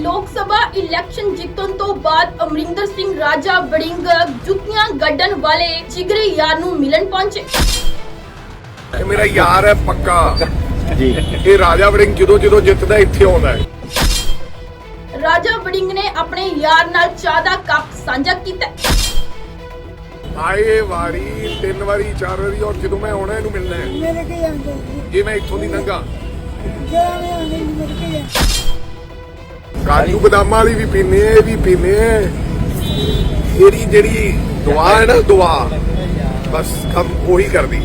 ਲੋਕ ਸਭਾ ਇਲੈਕਸ਼ਨ ਜਿੱਤਣ ਤੋਂ ਬਾਅਦ ਅਮਰਿੰਦਰ ਸਿੰਘ ਰਾਜਾ ਵੜਿੰਗ ਜੁੱਤੀਆਂ ਗੱਡਣ ਵਾਲੇ ਜਿਗਰੇ ਯਾਰ ਨੂੰ ਮਿਲਣ ਪਹੁੰਚੇ। ਇਹ ਮੇਰਾ ਯਾਰ ਹੈ ਪੱਕਾ। ਜੀ। ਇਹ ਰਾਜਾ ਵੜਿੰਗ ਜਦੋਂ ਜਦੋਂ ਜਿੱਤਦਾ ਇੱਥੇ ਆਉਂਦਾ ਹੈ। ਰਾਜਾ ਵੜਿੰਗ ਨੇ ਆਪਣੇ ਯਾਰ ਨਾਲ ਚਾਹ ਦਾ ਕੱਪ ਸਾਂਝਾ ਕੀਤਾ। ਆਏ ਵਾਰੀ ਤਿੰਨ ਵਾਰੀ ਚਾਰ ਵਾਰੀ ਔਰ ਜਦੋਂ ਮੈਂ ਆਉਣਾ ਇਹਨੂੰ ਮਿਲਣਾ ਹੈ। ਮੇਰੇ ਕੇ ਜਾਂਦੇ ਜੇ। ਮੈਂ ਇੱਥੋਂ ਦੀ ਲੰਘਾ ਜਿਹੜਾ ਮੈਂ ਆਉਂਦੇ ਮੇਰੇ ਕੇ ਜਾਂਦੇ ਕਾਜੂ ਬਦਾਮਾਂ ਵਾਲੀ ਵੀ ਪੀਨੇ ਇਹ ਵੀ ਪੀਨੇ ਇਹਦੀ ਜਿਹੜੀ ਦੁਆ ਹੈ ਨਾ, ਦੁਆ, ਬਸ ਕੰਮ ਉਹੀ ਕਰਦੀ।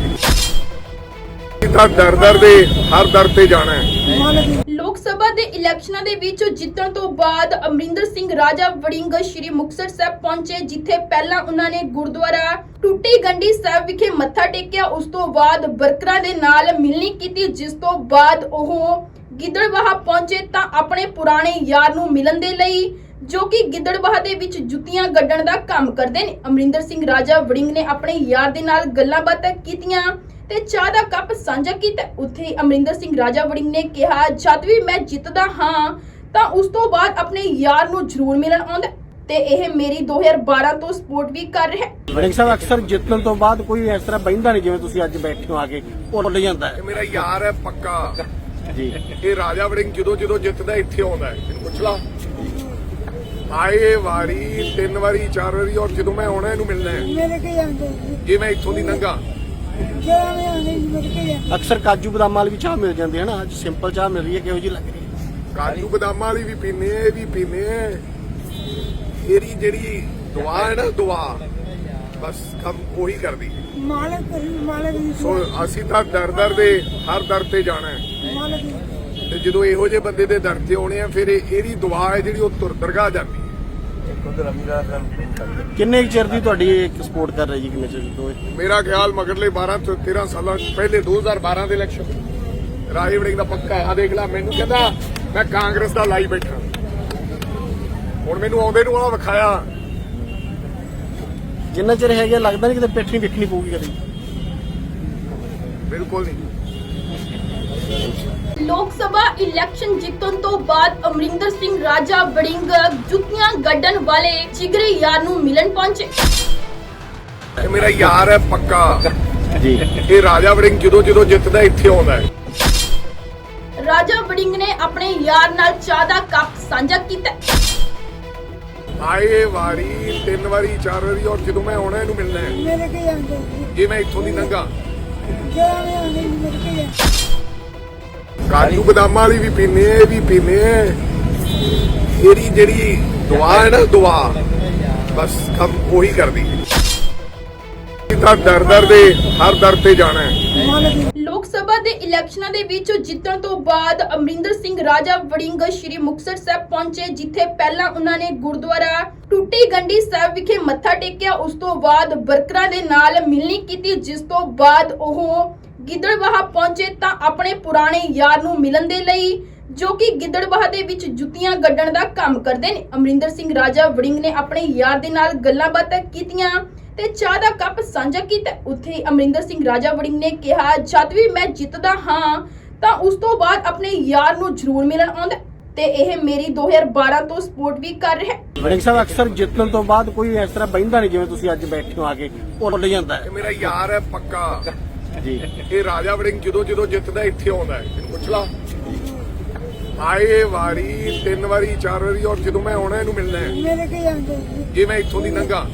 ਤਾਂ ਦਰ ਦਰ ਦੇ, ਹਰ ਦਰ ਤੇ ਜਾਣਾ ਹੈ। ਲੋਕ ਸਭਾ ਦੇ ਇਲੈਕਸ਼ਨਾਂ ਦੇ ਵਿੱਚ ਜਿੱਤਣ ਤੋਂ ਬਾਅਦ ਅਮਰਿੰਦਰ ਸਿੰਘ ਰਾਜਾ ਵੜਿੰਗ ਸ਼੍ਰੀ ਮੁਕਤਸਰ ਸਾਹਿਬ ਪਹੁੰਚੇ, ਜਿੱਥੇ ਪਹਿਲਾਂ ਉਹਨਾਂ ਨੇ ਗੁਰਦੁਆਰਾ ਟੁੱਟੀ ਗੰਡੀ ਸਾਹਿਬ ਵਿਖੇ ਮੱਥਾ ਟੇਕਿਆ। ਉਸ ਤੋਂ ਬਾਅਦ ਵਰਕਰਾਂ ਦੇ ਨਾਲ ਮਿਲਣੀ ਕੀਤੀ, ਜਿਸ ਤੋਂ ਬਾਅਦ ਉਹ ਗਿੱਦੜਵਾਹਾ ਪਹੁੰਚੇ ਤਾਂ ਆਪਣੇ ਪੁਰਾਣੇ ਯਾਰ ਨੂੰ ਮਿਲਣ ਦੇ ਲਈ ਜੋ ਕਿ ਗਿੱਦੜਵਾਹਾ ਦੇ ਵਿੱਚ ਜੁੱਤੀਆਂ ਗੱਡਣ ਦਾ ਕੰਮ ਕਰਦੇ ਨੇ। ਅਮਰਿੰਦਰ ਸਿੰਘ ਰਾਜਾ ਵੜਿੰਗ ਨੇ ਆਪਣੇ ਯਾਰ ਦੇ ਨਾਲ ਗੱਲਾਂ ਬਾਤਾਂ ਕੀਤੀਆਂ ਤੇ ਚਾਹ ਦਾ ਕੱਪ ਸਾਂਝਾ ਕੀਤਾ। ਉੱਥੇ ਹੀ ਅਮਰਿੰਦਰ ਸਿੰਘ ਰਾਜਾ ਵੜਿੰਗ ਨੇ ਕਿਹਾ ਜਦ ਵੀ ਮੈਂ ਜਿੱਤਦਾ ਹਾਂ ਤਾਂ ਉਸ ਤੋਂ ਬਾਅਦ ਆਪਣੇ ਯਾਰ ਨੂੰ ਜ਼ਰੂਰ ਮਿਲਣ ਆਉਂਦਾ ਤੇ ਇਹ ਮੇਰੀ 2012 ਤੋਂ ਸਪੋਰਟ ਵੀ ਕਰ ਰਿਹਾ ਹੈ। ਵੜਿੰਗ ਸਾਹਿਬ ਅਕਸਰ ਜਿੱਤਣ ਤੋਂ ਬਾਅਦ ਕੋਈ ਇਸ ਤਰ੍ਹਾਂ ਬੈਂਦਾ ਨਹੀਂ ਜਿਵੇਂ ਤੁਸੀਂ ਅੱਜ ਬੈਠੇ ਹੋ ਆ ਕੇ ਭੁੱਲ ਜਾਂਦਾ ਹੈ। ਮੇਰਾ ਯਾਰ ਹੈ ਪੱਕਾ। ਜੀ। ਇਹ ਰਾਜਾ ਵੜਿੰਗ ਜਦੋਂ ਜਦੋਂ ਜਿੱਤਦਾ ਇੱਥੇ ਆਉਂਦਾ ਹੈ। ਇਹਨੂੰ ਪੁੱਛ ਲਾ। ਆਏ ਵਾਰੀ ਤਿੰਨ ਵਾਰੀ ਚਾਰ ਵਾਰੀ ਔਰ ਜਦੋਂ ਮੈਂ ਆਉਣਾ ਇਹਨੂੰ ਮਿਲਣਾ ਹੈ। ਮੇਰੇ ਕੇ ਜਾਂਦੇ ਜੇ ਮੈਂ ਇੱਥੋਂ ਦੀ ਲੰਘਾ ਜਿਹੜਾ ਮੈਂ ਆਉਂਦੇ ਮੇਰੇ ਕੇ ਜਾਂਦੇ ਅਕਸਰ ਕਾਜੂ ਬਦਾਮਾਂ ਵਾਲੀ ਵੀ ਚਾਹ ਮਿਲ ਜਾਂਦੀ ਹੈ ਨਾ। ਅੱਜ ਸਿੰਪਲ ਚਾਹ ਮਿਲ ਰਹੀ ਹੈ ਕਿਹੋ ਜਿਹੀ ਲੱਗ ਰਹੀ ਹੈ? ਕਾਜੂ ਬਦਾਮਾਂ ਵਾਲੀ ਵੀ ਪੀਨੇ ਇਹ ਵੀ ਪੀਨੇ ਇਹਦੀ ਜਿਹੜੀ ਦੁਆ ਹੈ ਨਾ ਦੁਆ ਬਸ ਕੰਮ ਉਹੀ ਕਰਦੀ। ਮਾਲਕ ਕਰੀ ਮਾਲਕ ਦੀ ਸੋ ਅਸੀਂ ਤਾਂ ਦਰ ਦਰ ਦੇ ਹਰ ਦਰ ਤੇ ਜਾਣਾ ਹੈ। ਤੇ ਜਦੋਂ ਇਹੋ ਜਿਹੇ ਬੰਦੇ ਦੇ ਦਰ ਤੇ ਆਉਣੇ ਆ ਫਿਰ ਇਹ- ਇਹਦੀ ਦੁਆ ਹੈ ਜਿਹੜੀ ਉਹ ਤੁਰ ਦਰਗਾਹ ਜਾਂਦੀ ਹੈ। ਕਿੰਨੇ ਕੁ ਚਿਰ ਦੀ ਤੁਹਾਡੀ ਇੱਕ ਸਪੋਰਟ ਕਰ ਰਹੀ ਜੀ ਕਿੰਨੇ ਚਿਰ ਤੋਂ ਇਹ? ਮੇਰਾ ਖਿਆਲ ਮਗਰਲੇ 12 ਤੋਂ 13 ਸਾਲਾਂ ਪਹਿਲੇ 2012 ਦੇ ਇਲੈਕਸ਼ਨ ਰਾਜੀ ਵੜਿੰਗ ਦਾ ਪੱਕਾ ਹੈ। ਆ ਦੇਖ ਲੈ ਮੈਨੂੰ ਕਹਿੰਦਾ ਮੈਂ ਕਾਂਗਰਸ ਦਾ ਲਾਈ ਬੈਠਾ। ਹੁਣ ਮੈਨੂੰ ਆਉਂਦੇ ਨੂੰ ਆ ਵਿਖਾਇਆ। ਜਿੰਨਾ ਚਿਰ ਹੈਗਾ ਲੱਗਦਾ ਨਹੀਂ ਕਿਤੇ ਪਿੱਠ ਨਹੀਂ ਵੇਖਣੀ ਪਊਗੀ ਕਦੀ। ਬਿਲਕੁਲ ਨਹੀਂ। ਲੋਕ ਸਭਾ ਇਲੈਕਸ਼ਨ ਜਿੱਤਣ ਤੋਂ ਬਾਅਦ ਅਮਰਿੰਦਰ ਸਿੰਘ ਰਾਜਾ ਵੜਿੰਗ ਜੁੱਤੀਆਂ ਗੱਡਣ ਵਾਲੇ ਜਿਗਰੇ ਯਾਰ ਨੂੰ ਮਿਲਣ ਪਹੁੰਚੇ। ਇਹ ਮੇਰਾ ਯਾਰ ਹੈ ਪੱਕਾ। ਜੀ। ਇਹ ਰਾਜਾ ਵੜਿੰਗ ਜਦੋਂ ਜਦੋਂ ਜਿੱਤਦਾ ਇੱਥੇ ਆਉਂਦਾ ਹੈ। ਰਾਜਾ ਵੜਿੰਗ ਨੇ ਆਪਣੇ ਯਾਰ ਨਾਲ ਚਾਹ ਦਾ ਕੱਪ ਸਾਂਝਾ ਕੀਤਾ। ਆਏ ਵਾਰੀ ਤਿੰਨ ਵਾਰੀ ਚਾਰ ਵਾਰੀ ਔਰ ਜਦੋਂ ਮੈਂ ਆਉਣਾ ਇਹਨੂੰ ਮਿਲਣਾ ਹੈ। ਮੇਰੇ ਕੇ ਜਾਂਦੇ ਜੇ। ਮੈਂ ਇੱਥੋਂ ਦੀ ਲੰਘਾ ਜਿਹੜਾ ਮੈਂ ਆਉਂਦੇ ਕਾਜੂ ਬਦਾਮਾਂ ਵਾਲੀ ਵੀ ਪੀਨੇ ਇਹ ਵੀ ਪੀਨੇ ਇਹਦੀ ਜਿਹੜੀ ਦੁਆ ਹੈ ਨਾ, ਦੁਆ। ਬਸ ਕੰਮ ਉਹੀ ਕਰਦੀ। ਤਾਂ ਦਰ ਦਰ ਦੇ, ਹਰ ਦਰ ਤੇ ਜਾਣਾ ਹੈ। ਲੋਕ ਸਭਾ ਦੇ ਇਲੈਕਸ਼ਨਾਂ ਦੇ ਵਿੱਚ ਜਿੱਤਣ ਤੋਂ ਬਾਅਦ ਅਮਰਿੰਦਰ ਸਿੰਘ ਰਾਜਾ ਵੜਿੰਗ ਸ਼੍ਰੀ ਮੁਕਤਸਰ ਸਾਹਿਬ ਪਹੁੰਚੇ, ਜਿੱਥੇ ਪਹਿਲਾਂ ਉਹਨਾਂ ਨੇ ਗੁਰਦੁਆਰਾ ਟੁੱਟੀ ਗੰਡੀ ਸਾਹਿਬ ਵਿਖੇ ਮੱਥਾ ਟੇਕਿਆ। ਉਸ ਤੋਂ ਬਾਅਦ ਵਰਕਰਾਂ ਦੇ ਨਾਲ ਮਿਲਣੀ ਕੀਤੀ, ਜਿਸ ਤੋਂ ਬਾਅਦ ਉਹ ਗਿੱਦੜਵਾਹਾ ਪਹੁੰਚੇ ਤਾਂ ਆਪਣੇ ਪੁਰਾਣੇ ਯਾਰ ਨੂੰ ਮਿਲਣ ਦੇ ਲਈ ਜੋ ਕਿ ਗਿੱਦੜਵਾਹਾ ਦੇ ਵਿੱਚ ਜੁੱਤੀਆਂ ਗੱਡਣ ਦਾ ਕੰਮ ਕਰਦੇ ਨੇ। ਅਮਰਿੰਦਰ ਸਿੰਘ ਰਾਜਾ ਵੜਿੰਗ ਨੇ ਆਪਣੇ ਯਾਰ ਦੇ ਨਾਲ ਗੱਲਾਂ ਬਾਤਾਂ ਕੀਤੀਆਂ ਤੇ ਚਾਹ ਦਾ ਕੱਪ ਸਾਂਝਾ ਕੀਤਾ। ਉੱਥੇ ਹੀ ਅਮਰਿੰਦਰ ਸਿੰਘ ਰਾਜਾ ਵੜਿੰਗ ਨੇ ਕਿਹਾ ਜਦ ਵੀ ਮੈਂ ਜਿੱਤਦਾ ਹਾਂ ਤਾਂ ਉਸ ਤੋਂ ਬਾਅਦ ਆਪਣੇ ਯਾਰ ਨੂੰ ਜ਼ਰੂਰ ਮਿਲਣ ਆਉਂਦਾ ਤੇ ਇਹ ਮੇਰੀ 2012 ਤੋਂ ਸਪੋਰਟ ਵੀ ਕਰ ਰਿਹਾ ਹੈ। ਵੜਿੰਗ ਸਾਹਿਬ ਅਕਸਰ ਜਿੱਤਣ ਤੋਂ ਬਾਅਦ ਕੋਈ ਇਸ ਤਰ੍ਹਾਂ ਬੈਂਦਾ ਨਹੀਂ ਜਿਵੇਂ ਤੁਸੀਂ ਅੱਜ ਬੈਠੇ ਹੋ ਆ ਕੇ ਭੁੱਲ ਜਾਂਦਾ ਹੈ। ਇਹ ਮੇਰਾ ਯਾਰ ਹੈ ਪੱਕਾ। ਜੀ ਇਹ ਰਾਜਾ ਵੜਿੰਗ ਜਦੋਂ ਜਦੋਂ ਜਿੱਤਦਾ ਇੱਥੇ ਆਉਂਦਾ ਹੈ। ਇਹਨੂੰ ਪੁੱਛ ਲਾ। ਆਏ ਵਾਰੀ ਤਿੰਨ ਵਾਰੀ ਚਾਰ ਵਾਰੀ ਔਰ ਜਦੋਂ ਮੈਂ ਆਉਣਾ ਇਹਨੂੰ ਮਿਲਣਾ ਹੈ। ਮੇਰੇ ਕੇ ਜਾਂਦੇ ਜੇ ਮੈਂ ਇੱਥੋਂ ਦੀ ਲੰਘਾ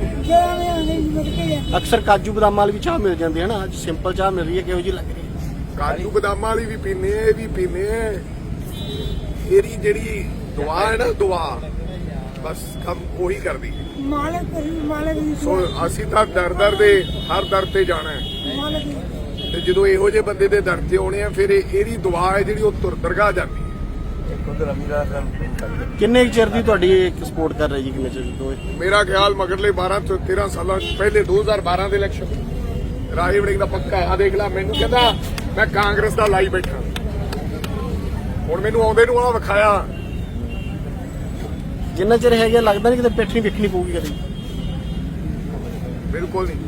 ਜਿਹੜਾ ਮੈਂ ਆਉਂਦੇ ਮੇਰੇ ਕੇ ਜਾਂਦੇ ਅਕਸਰ ਕਾਜੂ ਬਦਾਮਾਂ ਵਾਲੀ ਵੀ ਚਾਹ ਮਿਲ ਜਾਂਦੀ ਹੈ ਨਾ। ਅੱਜ ਸਿੰਪਲ ਚਾਹ ਮਿਲ ਰਹੀ ਹੈ ਕਿਹੋ ਜਿਹੀ ਲੱਗ ਰਹੀ ਹੈ? ਕਾਜੂ ਬਦਾਮਾਂ ਵਾਲੀ ਵੀ ਪੀਨੇ ਇਹ ਵੀ ਪੀਨੇ ਇਹਦੀ ਜਿਹੜੀ ਦੁਆ ਹੈ ਨਾ ਦੁਆ। ਬਸ ਕੰਮ ਉਹੀ ਕਰਦੀ। ਮਾਲਕ ਕਰੀ ਮਾਲਕ ਦੀ ਸੋ ਅਸੀਂ ਤਾਂ ਦਰ ਦਰ ਦੇ ਹਰ ਦਰ ਤੇ ਜਾਣਾ ਹੈ। ਮਾਲਕ ਦੀ ਤੇ ਜਦੋਂ ਇਹੋ ਜਿਹੇ ਬੰਦੇ ਦੇ ਦਰ ਤੇ ਆਉਣੇ ਆ ਫਿਰ ਇਹ- ਇਹਦੀ ਦੁਆ ਹੈ ਜਿਹੜੀ ਉਹ ਤੁਰ ਦਰਗਾਹ ਜਾਂਦੀ ਹੈ। ਕਿੰਨੇ ਕੁ ਚਿਰ ਦੀ ਤੁਹਾਡੀ ਇੱਕ ਸਪੋਰਟ ਕਰ ਰਹੀ ਜੀ ਕਿੰਨੇ ਚਿਰ ਤੋਂ ਇਹ? ਮੇਰਾ ਖਿਆਲ ਮਗਰਲੇ 12 ਤੋਂ 13 ਸਾਲਾਂ ਪਹਿਲੇ 2012 ਦੇ ਇਲੈਕਸ਼ਨ ਰਾਜੀ ਵੜਿੰਗ ਦਾ ਪੱਕਾ ਹੈ। ਆ ਦੇਖ ਲੈ ਮੈਨੂੰ ਕਹਿੰਦਾ ਮੈਂ ਕਾਂਗਰਸ ਦਾ ਲਾਈ ਬੈਠਾ। ਹੁਣ ਮੈਨੂੰ ਆਉਂਦੇ ਨੂੰ ਆ ਵਿਖਾਇਆ। ਜਿੰਨਾ ਚਿਰ ਹੈਗਾ ਲੱਗਦਾ ਨਹੀਂ ਕਿਤੇ ਪਿੱਠ ਨਹੀਂ ਵਿਖਣੀ ਪਊਗੀ ਕਦੇ। ਬਿਲਕੁਲ ਨਹੀਂ।